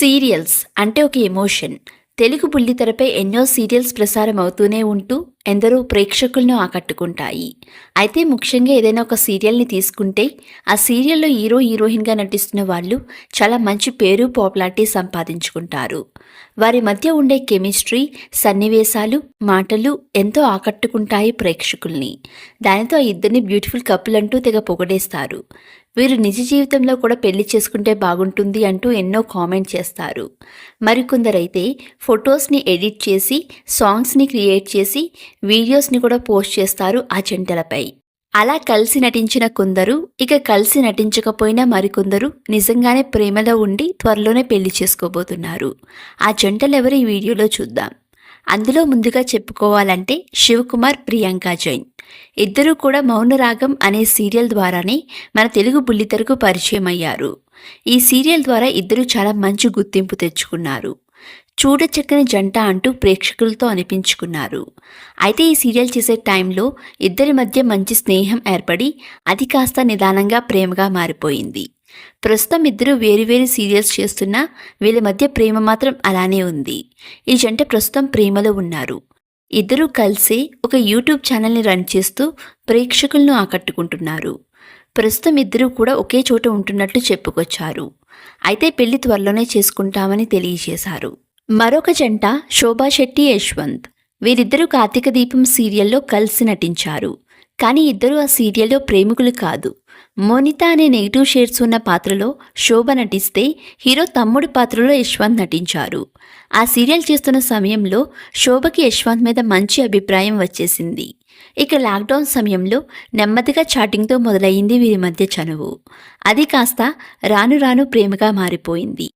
Serials అంటే ఒక emotion. Telugu బుల్లితెరపై ఎన్నో సీరియల్స్ ప్రసారం అవుతూనే ఉంటూ ఎందరో ప్రేక్షకులను ఆకట్టుకుంటాయి. అయితే ముఖ్యంగా ఏదైనా ఒక సీరియల్ని తీసుకుంటే ఆ సీరియల్లో హీరో హీరోయిన్గా నటిస్తున్న వాళ్ళు చాలా మంచి పేరు పాపులారిటీ సంపాదించుకుంటారు. వారి మధ్య ఉండే కెమిస్ట్రీ సన్నివేశాలు మాటలు ఎంతో ఆకట్టుకుంటాయి ప్రేక్షకుల్ని. దానితో ఆ ఇద్దరిని బ్యూటిఫుల్ కప్పులంటూ అంటూ తెగ పొగడేస్తారు. వీరు నిజ జీవితంలో కూడా పెళ్ళి చేసుకుంటే బాగుంటుంది అంటూ ఎన్నో కామెంట్ చేస్తారు. మరికొందరైతే ఫొటోస్ని ఎడిట్ చేసి సాంగ్స్ని క్రియేట్ చేసి వీడియోస్ని కూడా పోస్ట్ చేస్తారు ఆ జంటలపై. అలా కలిసి నటించిన కొందరు ఇక కలిసి నటించకపోయినా మరికొందరు నిజంగానే ప్రేమలో ఉండి త్వరలోనే పెళ్ళి చేసుకోబోతున్నారు. ఆ జంటలు ఈ వీడియోలో చూద్దాం. అందులో ముందుగా చెప్పుకోవాలంటే శివకుమార్ ప్రియాంక జైన్. ఇద్దరూ కూడా మౌనరాగం అనే సీరియల్ ద్వారానే మన తెలుగు బుల్లితెరకు పరిచయం అయ్యారు ఈ సీరియల్ ద్వారా ఇద్దరు చాలా మంచి గుర్తింపు తెచ్చుకున్నారు. చూడచక్కని జంట అంటూ ప్రేక్షకులతో అనిపించుకున్నారు. అయితే ఈ సీరియల్ చేసే టైంలో ఇద్దరి మధ్య మంచి స్నేహం ఏర్పడి అది కాస్త నిదానంగా ప్రేమగా మారిపోయింది. ప్రస్తుతం ఇద్దరు వేరువేరు సీరియల్స్ చేస్తున్నా వీళ్ళ మధ్య ప్రేమ మాత్రం అలానే ఉంది. ఈ జంట ప్రస్తుతం ప్రేమలో ఉన్నారు. ఇద్దరూ కలిసి ఒక యూట్యూబ్ ఛానల్ని రన్ చేస్తూ ప్రేక్షకులను ఆకట్టుకుంటున్నారు. ప్రస్తుతం ఇద్దరూ కూడా ఒకే చోట ఉంటున్నట్లు చెప్పుకొచ్చారు. అయితే పెళ్ళి త్వరలోనే చేసుకుంటామని తెలియజేశారు. మరొక జంట శోభా శెట్టి యశ్వంత్. వీరిద్దరూ కార్తీక దీపం సీరియల్లో కలిసి నటించారు. కానీ ఇద్దరూ ఆ సీరియల్లో ప్రేమికులు కాదు. మోనిత అనే నెగిటివ్ షేడ్స్ ఉన్న పాత్రలో శోభ నటిస్తే హీరో తమ్ముడి పాత్రలో యశ్వంత్ నటించారు. ఆ సీరియల్ చేస్తున్న సమయంలో శోభకి యశ్వంత్ మీద మంచి అభిప్రాయం వచ్చేసింది. ఇక లాక్డౌన్ సమయంలో నెమ్మదిగా చాటింగ్తో మొదలయ్యింది వీరి మధ్య చనువు. అది కాస్త రాను రాను ప్రేమగా మారిపోయింది.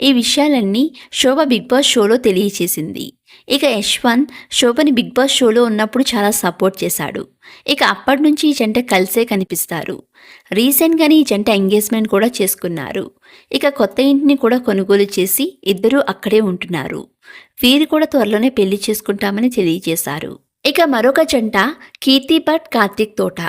ఈ విషయాలన్నీ శోభ బిగ్ బాస్ షోలో తెలియచేసింది. ఇక యశ్వంత్ శోభని బిగ్ బాస్ షోలో ఉన్నప్పుడు చాలా సపోర్ట్ చేశాడు. ఇక అప్పటి నుంచి ఈ జంట కలిసే కనిపిస్తారు. రీసెంట్గానే ఈ జంట ఎంగేజ్మెంట్ కూడా చేసుకున్నారు. ఇక కొత్త ఇంటిని కూడా కొనుగోలు చేసి ఇద్దరూ అక్కడే ఉంటున్నారు. వీరు కూడా త్వరలోనే పెళ్ళి చేసుకుంటామని తెలియజేశారు. ఇక మరొక జంట కీర్తి భట్ కార్తీక్ తోట.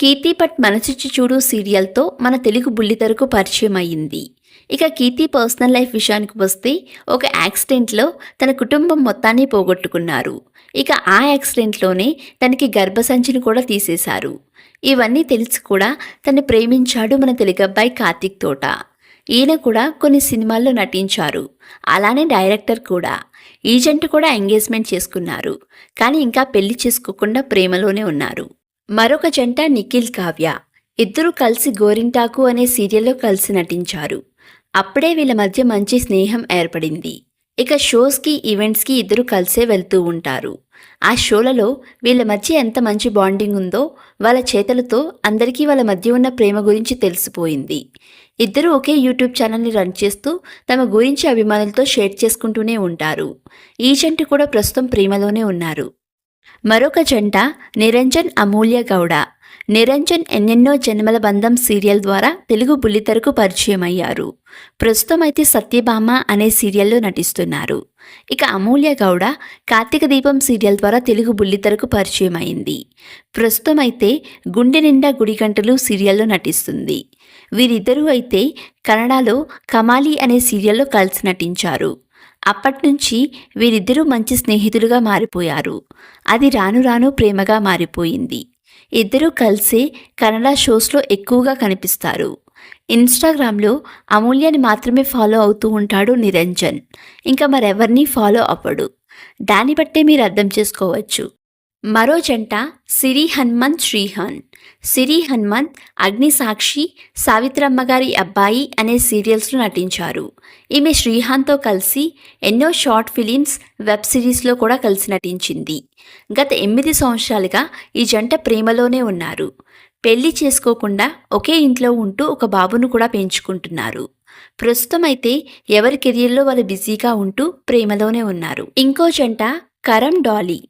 కీర్తి భట్ మనసిచ్చి చూడు సీరియల్తో మన తెలుగు బుల్లితెరకు పరిచయం అయ్యింది. ఇక కీర్తి పర్సనల్ లైఫ్ విషయానికి వస్తే ఒక యాక్సిడెంట్లో తన కుటుంబం మొత్తాన్ని పోగొట్టుకున్నారు. ఇక ఆ యాక్సిడెంట్లోనే తనకి గర్భసంచిని కూడా తీసేశారు. ఇవన్నీ తెలిసి కూడా తను ప్రేమించాడు మన తెలుగబ్బాయి కార్తిక్ కార్తీక్ తోట. ఈయన కూడా కొన్ని సినిమాల్లో నటించారు. అలానే డైరెక్టర్ కూడా. ఈ జంట కూడా ఎంగేజ్మెంట్ చేసుకున్నారు. కానీ ఇంకా పెళ్ళి చేసుకోకుండా ప్రేమలోనే ఉన్నారు. మరొక జంట నిఖిల్ కావ్య. ఇద్దరూ కలిసి గోరింటాకు అనే సీరియల్లో కలిసి నటించారు. అప్పుడే వీళ్ళ మధ్య మంచి స్నేహం ఏర్పడింది. ఇక షోస్కి ఈవెంట్స్కి ఇద్దరు కలిసే వెళ్తూ ఉంటారు. ఆ షోలలో వీళ్ళ మధ్య ఎంత మంచి బాండింగ్ ఉందో వాళ్ళ చేతలతో అందరికీ వాళ్ళ మధ్య ఉన్న ప్రేమ గురించి తెలిసిపోయింది. ఇద్దరు ఒకే యూట్యూబ్ ఛానల్ని రన్ చేస్తూ తమ గురించి అభిమానులతో షేర్ చేసుకుంటూనే ఉంటారు. ఈ జంట కూడా ప్రస్తుతం ప్రేమలోనే ఉన్నారు. మరొక జంట నిరంజన్ అమూల్య గౌడ. నిరంజన్ ఎన్నెన్నో జన్మల బంధం సీరియల్ ద్వారా తెలుగు బుల్లితెరకు పరిచయం అయ్యారు ప్రస్తుతం అయితే సత్యభామ అనే సీరియల్లో నటిస్తున్నారు. ఇక అమూల్య గౌడ కార్తీక దీపం సీరియల్ ద్వారా తెలుగు బుల్లితెరకు పరిచయం అయింది ప్రస్తుతం అయితే గుండె నిండా గుడిగంటలు సీరియల్లో నటిస్తుంది. వీరిద్దరూ అయితే కన్నడలో కమాలి అనే సీరియల్లో కలిసి నటించారు. అప్పటినుంచి వీరిద్దరూ మంచి స్నేహితులుగా మారిపోయారు. అది రాను రాను ప్రేమగా మారిపోయింది. ఇద్దరూ కలిసే కన్నడ షోస్లో ఎక్కువగా కనిపిస్తారు. ఇన్స్టాగ్రామ్లో అమూల్యని మాత్రమే ఫాలో అవుతూ ఉంటాడు నిరంజన్. ఇంకా మరెవరిని ఫాలో అవ్వడు. దాన్ని బట్టే మీరు అర్థం చేసుకోవచ్చు. మరో జంట సిరి హనుమంత్ శ్రీహాన్. సిరి హనుమంత్ అగ్నిసాక్షి సావిత్రమ్మగారి అబ్బాయి అనే సీరియల్స్లో నటించారు. ఈమె శ్రీహాన్తో కలిసి ఎన్నో షార్ట్ ఫిలిమ్స్ వెబ్ సిరీస్లో కూడా కలిసి నటించింది. గత ఎనిమిది సంవత్సరాలుగా ఈ జంట ప్రేమలోనే ఉన్నారు. పెళ్ళి చేసుకోకుండా ఒకే ఇంట్లో ఉంటూ ఒక బాబును కూడా పెంచుకుంటున్నారు. ప్రస్తుతం అయితే ఎవరి కెరియర్లో వాళ్ళు బిజీగా ఉంటూ ప్రేమలోనే ఉన్నారు. ఇంకో జంట కరం డాలీ.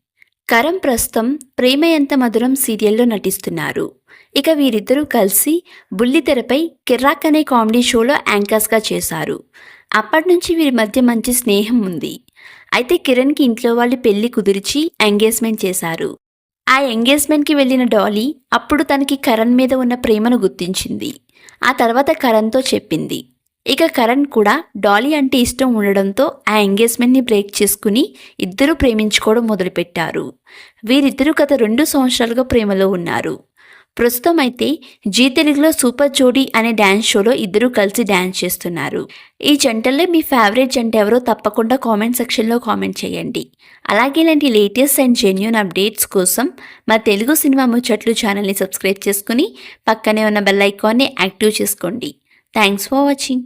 కరం ప్రస్తుతం ప్రేమ ఎంత మధురం సీరియల్లో నటిస్తున్నారు. ఇక వీరిద్దరూ కలిసి బుల్లితెరపై కిర్రాక్ అనే కామెడీ షోలో యాంకర్స్గా చేశారు. అప్పటి నుంచి వీరి మధ్య మంచి స్నేహం ఉంది. అయితే కిరణ్కి ఇంట్లో వాళ్ళు పెళ్ళి కుదిర్చి ఎంగేజ్మెంట్ చేశారు. ఆ ఎంగేజ్మెంట్కి వెళ్ళిన డాలీ అప్పుడు తనకి కరణ్ మీద ఉన్న ప్రేమను గుర్తించింది. ఆ తర్వాత కరణ్తో చెప్పింది. ఇక కరణ్ కూడా డాలీ అంటే ఇష్టం ఉండడంతో ఆ ఎంగేజ్మెంట్ని బ్రేక్ చేసుకుని ఇద్దరూ ప్రేమించుకోవడం మొదలుపెట్టారు. వీరిద్దరూ గత రెండు సంవత్సరాలుగా ప్రేమలో ఉన్నారు. ప్రస్తుతం అయితే జీ తెలుగులో సూపర్ జోడీ అనే డ్యాన్స్ షోలో ఇద్దరూ కలిసి డ్యాన్స్ చేస్తున్నారు. ఈ జంటల్లో మీ ఫేవరెట్ జంట ఎవరో తప్పకుండా కామెంట్ సెక్షన్లో కామెంట్ చేయండి. అలాగే ఇలాంటి లేటెస్ట్ అండ్ జెన్యున్ అప్డేట్స్ కోసం మా తెలుగు సినిమా ముచ్చట్లు ఛానల్ని సబ్స్క్రైబ్ చేసుకుని పక్కనే ఉన్న బెల్ ఐకాన్ని యాక్టివ్ చేసుకోండి. Thanks for watching.